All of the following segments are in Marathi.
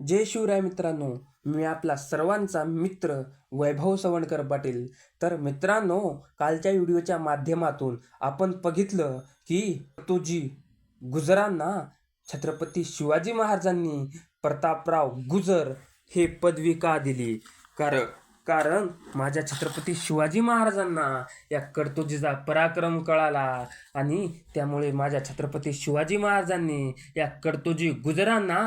जय शिवराय मित्रांनो मी आपला सर्वांचा मित्र वैभव सवणकर पाटील. तर मित्रांनो कालच्या व्हिडिओच्या माध्यमातून आपण बघितलं की तुजी गुजरांना छत्रपती शिवाजी महाराजांनी प्रतापराव गुजर हे पदवी का दिली. कारण कारण माझ्या छत्रपती शिवाजी महाराजांना या कर्तुजीचा पराक्रम कळाला आणि त्यामुळे माझ्या छत्रपती शिवाजी महाराजांनी या कर्तुजी गुजरांना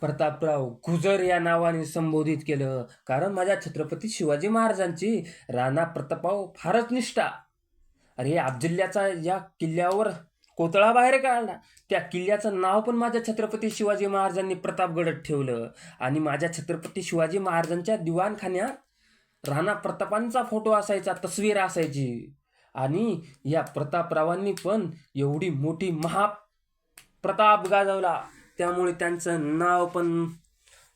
प्रतापराव गुजर या नावाने संबोधित केलं. कारण माझ्या छत्रपती शिवाजी महाराजांची राणा प्रतापराव फारच निष्ठा. अरे अब्जिल्ल्याचा या किल्ल्यावर कोतळा बाहेर काढला. त्या किल्ल्याचं नाव पण माझ्या छत्रपती शिवाजी महाराजांनी प्रतापगडत ठेवलं. आणि माझ्या छत्रपती शिवाजी महाराजांच्या दिवाणखान्यात राणा प्रतापांचा फोटो असायचा तस्वीर असायची. आणि या प्रतापरावांनी पण एवढी मोठी महा प्रताप गाजवला. त्यामुळे त्यांचं नाव पण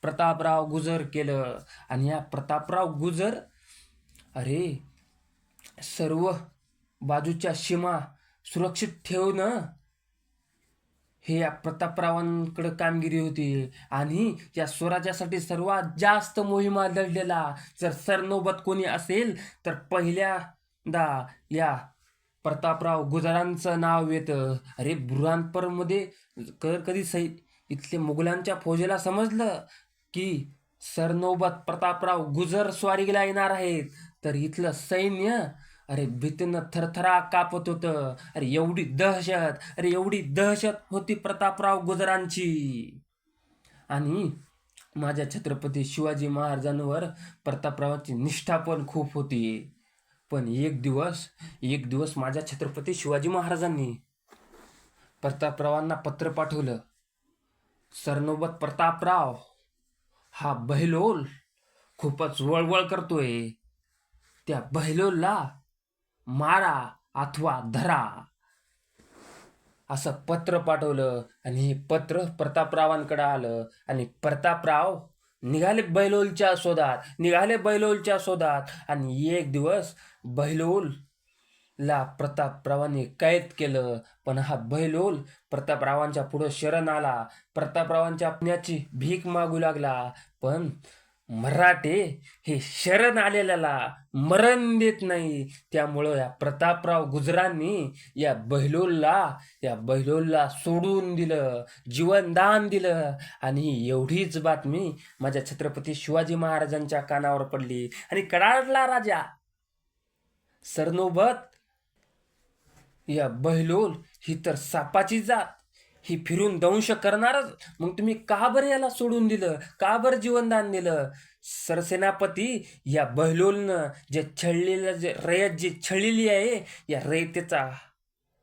प्रतापराव गुजर केलं. आणि या प्रतापराव गुजर अरे सर्व बाजूच्या सीमा सुरक्षित ठेवणं हे या प्रतापरावांकडं कामगिरी होती. आणि या स्वराज्यासाठी सर्वात जास्त मोहिमा लढलेला. जर सरनोबत कोणी असेल तर पहिल्यांदा या प्रतापराव गुजरांचं नाव येतं. अरे बुरांपरमध्ये क कधी सै इथले मुघलांच्या फौजेला समजलं की सरनोबत प्रतापराव गुजर स्वारीला येणार आहेत. तर इथलं सैन्य अरे भीतीनं थरथरा कापत होतं. अरे एवढी दहशत अरे एवढी दहशत होती प्रतापराव गुजरांची. आणि माझ्या छत्रपती शिवाजी महाराजांवर प्रतापरावाची निष्ठा पण खूप होती. पण एक दिवस एक दिवस माझ्या छत्रपती शिवाजी महाराजांनी प्रतापरावांना पत्र पाठवलं. सरनोबत प्रतापराव. हा बहिलोल खूपच वळवळ करतोय. त्या बहिलोलला मारा अथवा धरा. असं पत्र पाठवलं आणि हे पत्र प्रतापरावांकडे आलं आणि प्रतापराव निघाले बैलोलच्या शोधात निघाले बैलोलच्या शोधात आणि एक दिवस बैलोल ला प्रतापरावांनी कैद केलं. पण हा बैलोल प्रतापरावांच्या पुढं शरण आला. प्रतापरावांच्या पुण्याची भीक मागू लागला. पण मराठे हे शरण आलेल्याला मरण देत नाही. त्यामुळं या प्रतापराव गुजरांनी या बहिलोलला या बहिलोलला सोडून दिलं जीवनदान दिलं. आणि एवढीच बातमी माझ्या छत्रपती शिवाजी महाराजांच्या कानावर पडली. आणि कडाडला राजा सरनोबत या बहलोल ही तर सापाची जात. ही फिरून दंश करणारच. मग तुम्ही का बरं याला सोडून दिलं? का बरं जीवनदान दिलं? सरसेनापती या बहलोलनं जे छळलेलं जे रयत जी छळलेली आहे या रयतेचा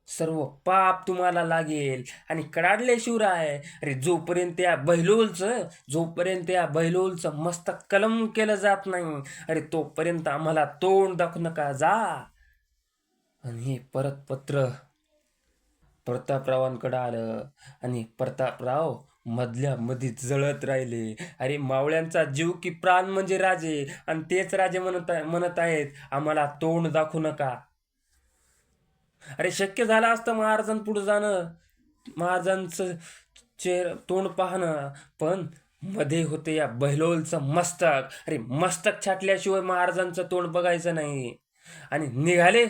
सर्व पाप तुम्हाला लागेल. आणि कडाडले शिवराय अरे जोपर्यंत या बहलोलचं जोपर्यंत या बहलोलचं मस्त कलम केलं जात नाही अरे तोपर्यंत आम्हाला तोंड दाखवू नका जा. आणि हे परत पत्र प्रतापरावांकडं आलं. आणि प्रतापराव मधल्या मध्ये जळत राहिले. अरे मावळ्यांचा जीव की प्राण म्हणजे राजे? आणि तेच राजे म्हणत म्हणत आहेत आम्हाला तोंड दाखवू नका. अरे शक्य झालं असतं महाराजांपुढे जाणं. महाराजांचं चेहर तोंड पाहणं. पण मध्ये होते या बहलोलचं मस्तक. अरे मस्तक छाटल्याशिवाय महाराजांचं तोंड बघायचं नाही. आणि निघाले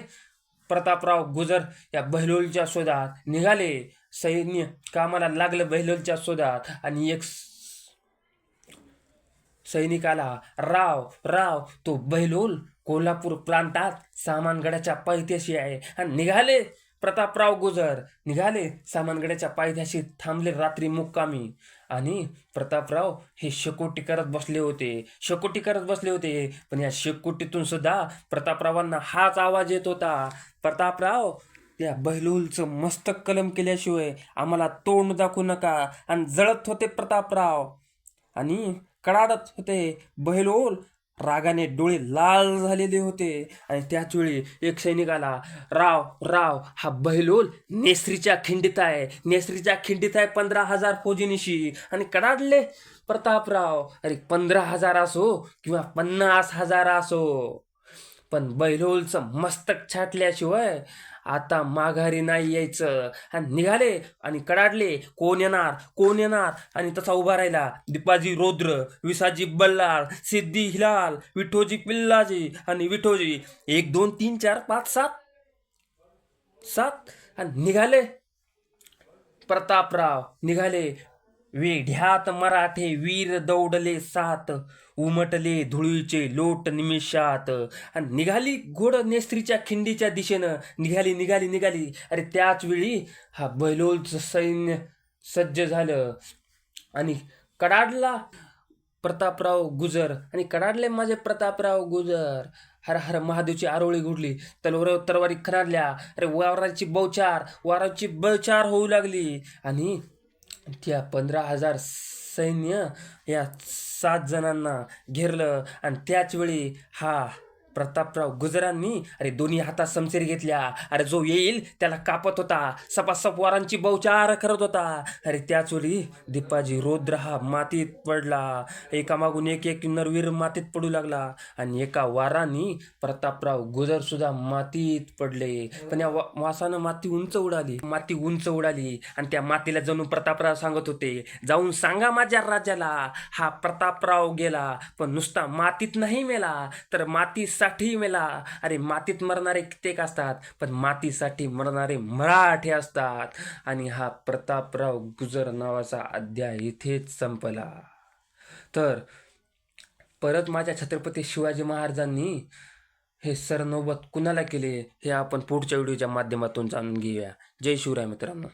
प्रतापराव गुजर या बहलोलच्या शोधात निघाले. सैन्य कामाला लागलं बहलोलच्या शोधात आणि एक सैनिकाला राव राव तो बहलोल कोल्हापूर प्रांतात सामानगडाच्या पायथ्याशी आहे. आणि निघाले. प्रतापराव गुजर निघाले. सामानगड्याच्या पायथ्याशी थांबले रात्री मुक्कामी. आणि प्रतापराव हे शेकोटी करत बसले होते. शेकोटी करत बसले होते. पण या शेकोटीतून सुद्धा प्रतापरावांना हाच आवाज येत होता. प्रतापराव या बहलूलचं मस्तक कलम केल्याशिवाय आम्हाला तोंड दाखवू नका. आणि जळत होते प्रतापराव. आणि कडाडत होते. बहलोल रागाने डोळे लाल झालेले होते आणि त्याच वेळी एक सैनिक आला. राव राव हा बहिलोल नेसरीच्या खिंडीत आहे. नेसरीच्या खिंडीत आहे पंधरा हजार फौजीनिशी. आणि कडाडले? प्रतापराव अरे पंधरा हजार असो किंवा पन्नास हजार असो. पण बैलोलचं मस्तक छाटल्याशिवाय आता माघारी नाही यायचं. आणि निघाले आणि कडाडले कोण येणार कोण येणार? आणि तसा उभा राहिला दीपाजी रौद्र विसाजी बल्लाळ सिद्धी हिलाल विठोजी पिल्लाजी आणि विठोजी. एक दोन तीन चार पाच सात. सात. आणि निघाले. प्रतापराव निघाले. वेढ्यात मराठे वीर दौडले सात उमटले धुळीचे लोट निमिषात. आणि निघाली घोड नेस्त्रीच्या खिंडीच्या दिशेनं. निघाली निघाली निघाली. अरे त्याच वेळी हा बैलोलचं सैन्य सज्ज झालं. आणि कडाडला प्रतापराव गुजर. आणि कडाडले माझे प्रतापराव गुजर. हर हर महादेवची आरोळी घुडली. तलवार तरवारी खराडल्या अरे वाराची बौचार वाराची बळचार होऊ लागली. आणि त्या पंधरा हजार सैन्य या सात जणांना घेरलं आणि त्याचवेळी हा प्रतापराव गुजरांनी अरे दोन्ही हातात समसेर घेतल्या. अरे जो येईल त्याला कापत होता. सपासप वारांची बौचार करत होता. अरे त्याच वेळी दीपाजी रोद्र हा मातीत पडला. एकामागून एक एक नरवीर मातीत पडू लागला. आणि एका वारांनी प्रतापराव गुजर सुद्धा मातीत पडले. पण या वा- वासानं माती उंच उडाली. माती उंच उडाली. आणि त्या मातीला जणू प्रतापराव सांगत होते जाऊन सांगा माझ्या राजाला. हा प्रतापराव गेला. पण नुसता मातीत नाही मेला. तर माती मातीसाठी मेला. अरे मातीत मरणारे कित्येक असतात पण मातीसाठी मरणारे मराठे असतात. आणि हा प्रतापराव गुजर नावाचा अध्याय इथेच संपला. तर परत माझ्या छत्रपती शिवाजी महाराजांनी हे सरनोबत कुणाला केले हे आपण पुढच्या व्हिडिओच्या माध्यमातून जाणून घेऊया. जय शिवराय मित्रांनो.